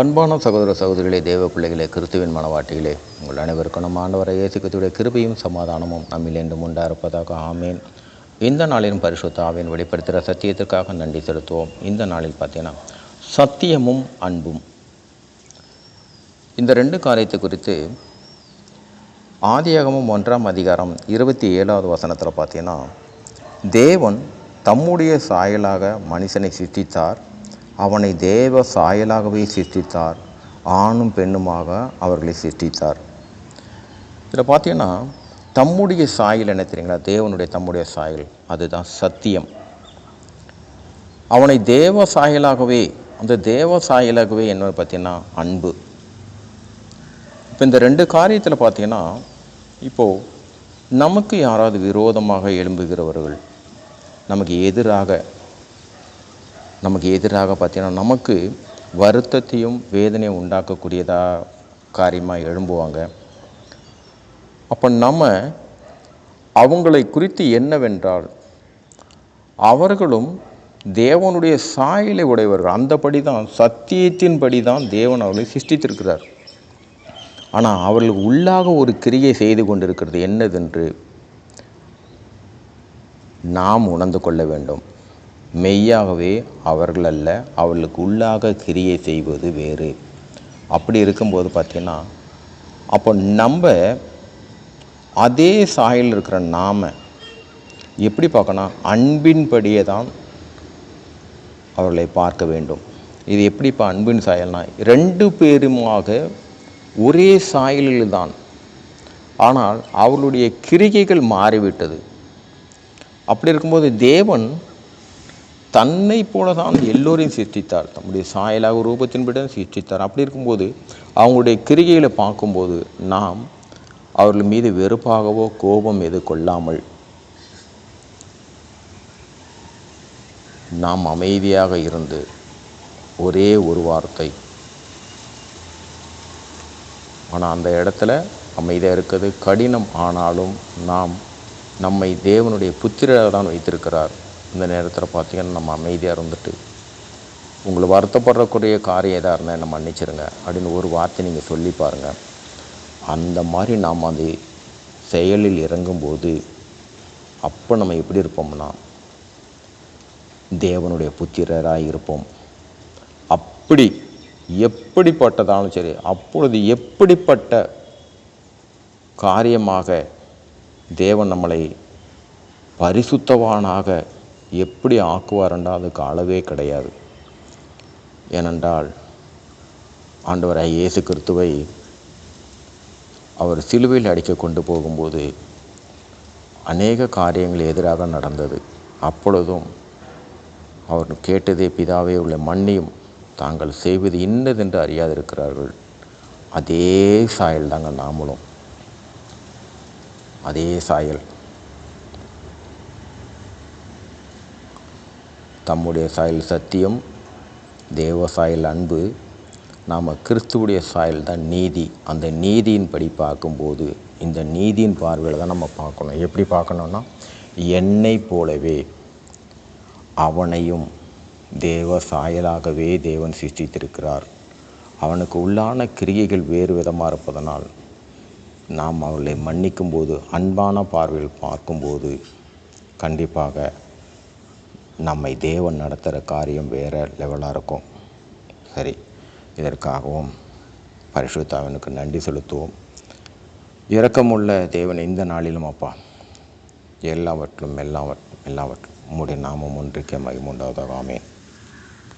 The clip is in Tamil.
அன்பான சகோதர சகோதரிகளே தேவ பிள்ளைகளே கிறிஸ்துவின் மனவாட்டிகளே உங்கள் அனைவருக்கும் நம்ம ஆண்டவரை இயேசுக்கத்துடைய கிருபையும் சமாதானமும் நம்மில் உண்டாக இருப்பதாக ஆமேன். இந்த நாளிலும் பரிசுத்த ஆவின் வெளிப்படுத்துகிற சத்தியத்திற்காக நன்றி செலுத்துவோம். இந்த நாளில் பார்த்தீங்கன்னா சத்தியமும் அன்பும். இந்த ரெண்டு காரியத்தை குறித்து ஆதியாகமும் ஒன்றாம் அதிகாரம் இருபத்தி ஏழாவது வசனத்தில் பார்த்தீங்கன்னா தேவன் தம்முடைய சாயலாக மனுஷனை சிருஷ்டித்தார். அவனை தேவ சாயலாகவே சிருஷ்டித்தார். ஆணும் பெண்ணுமாக அவர்களை சிருஷ்டித்தார். இதில் பார்த்தீங்கன்னா தம்முடைய சாயல் என்ன தெரியுங்களா? தேவனுடைய தம்முடைய சாயல். அதுதான் சத்தியம். அவனை தேவ சாயலாகவே அந்த தேவ சாயலாகவே என்ன பார்த்தீங்கன்னா அன்பு. இப்போ இந்த ரெண்டு காரியத்தில் பார்த்தீங்கன்னா இப்போது நமக்கு யாராவது விரோதமாக எழும்புகிறவர்கள் நமக்கு எதிராக நமக்கு எதிராக பார்த்தீங்கன்னா நமக்கு வருத்தத்தையும் வேதனையும் உண்டாக்கக்கூடியதாக காரியமாக எழும்புவாங்க. அப்போ நம்ம அவங்களை குறித்து என்னவென்றால் அவர்களும் தேவனுடைய சாயலை உடையவர்கள். அந்தபடி தான் சத்தியத்தின்படி தான் தேவன் அவர்களை சிருஷ்டித்திருக்கிறார். ஆனால் அவர்களுக்கு உள்ளாக ஒரு கிரியை செய்து கொண்டிருக்கிறது என்னதென்று நாம் உணர்ந்து கொள்ள வேண்டும். மெய்யாகவே அவர்கள் அல்ல அவர்களுக்கு உள்ளாக கிரியை செய்வது வேறு. அப்படி இருக்கும்போது பார்த்திங்கன்னா அப்போ நம்ம அதே சாயல் இருக்கிற நாம எப்படி பார்க்கணும் அன்பின்படியே தான் அவர்களை பார்க்க வேண்டும். இது எப்படி இப்போ அன்பின் சாயல்னா ரெண்டு பேருமாக ஒரே சாயலில் தான். ஆனால் அவர்களுடைய கிரிகைகள் மாறிவிட்டது. அப்படி இருக்கும்போது தேவன் தன்னை போல தான் எல்லோரையும் சிருஷ்டித்தார். தம்முடைய சாயலாக ரூபத்தின்படி தான் சிருஷ்டித்தார். அப்படி இருக்கும்போது அவங்களுடைய கிரிகைகளை பார்க்கும்போது நாம் அவர்கள் மீது வெறுப்பாகவோ கோபம் எது கொள்ளாமல் நாம் அமைதியாக இருந்து ஒரே ஒரு வார்த்தை. ஆனால் அந்த இடத்துல அமைதியாக இருக்கிறது. கடினம் ஆனாலும் நாம் நம்மை தேவனுடைய புத்திராக தான் வைத்திருக்கிறார். இந்த நேரத்தில் பார்த்தீங்கன்னா நம்ம அமைதியாக இருந்துட்டு உங்களை வருத்தப்படக்கூடிய காரியம் எதாக இருந்தால் என்ன மன்னிச்சிருங்க அப்படின்னு ஒரு வார்த்தை நீங்கள் சொல்லி பாருங்கள் அந்த மாதிரி நாம் அந்த செயலில் இறங்கும்போது அப்போ நம்ம எப்படி இருப்போம்னா தேவனுடைய புத்திரராக இருப்போம். அப்படி எப்படிப்பட்டதாலும் சரி அப்பொழுது எப்படிப்பட்ட காரியமாக தேவன் நம்மளை பரிசுத்தவானாக எப்படி ஆக்குவார்ன்றால் அதுக்கு அளவே கிடையாது. ஏனென்றால் ஆண்டவராய் இயேசு கிறிஸ்துவை அவர் சிலுவையில் அடிக்க கொண்டு போகும்போது அநேக காரியங்கள் எதிராக நடந்தது. அப்பொழுதும் அவர் கேட்டதே பிதாவே உள்ள மண்ணையும் தாங்கள் செய்வது இன்னதென்று அறியாதிருக்கிறார்கள். அதே சாயல் தாங்க நாமளும். அதே சாயல். தம்முடைய சாயல் சத்தியம் தேவ சாயல் அன்பு நாம் கிறிஸ்துவுடைய சாயல் தான் நீதி. அந்த நீதியின் படி பார்க்கும்போது இந்த நீதியின் பார்வையில் தான் நம்ம பார்க்கணும். எப்படி பார்க்கணுன்னா என்னை போலவே அவனையும் தேவ சாயலாகவே தேவன் சிருஷ்டித்திருக்கிறார். அவனுக்கு உள்ளான கிரியைகள் வேறு விதமாக இருப்பதனால் நாம் அவர்களை மன்னிக்கும்போது அன்பான பார்வையில் பார்க்கும்போது கண்டிப்பாக நம்மை தேவன் நடத்துகிற காரியம் வேறு லெவலாக இருக்கும். சரி இதற்காகவும் பரிசுத்தாவனுக்கு நன்றி செலுத்துவோம். இரக்கமுள்ள தேவன் இந்த நாளிலும் அப்பா. எல்லாவற்றும் எல்லாவற்றும் எல்லாவற்றும். உம்முடைய நாமம் ஒன்றுக்கே மகிமுண்டாவதாக. ஆமேன்.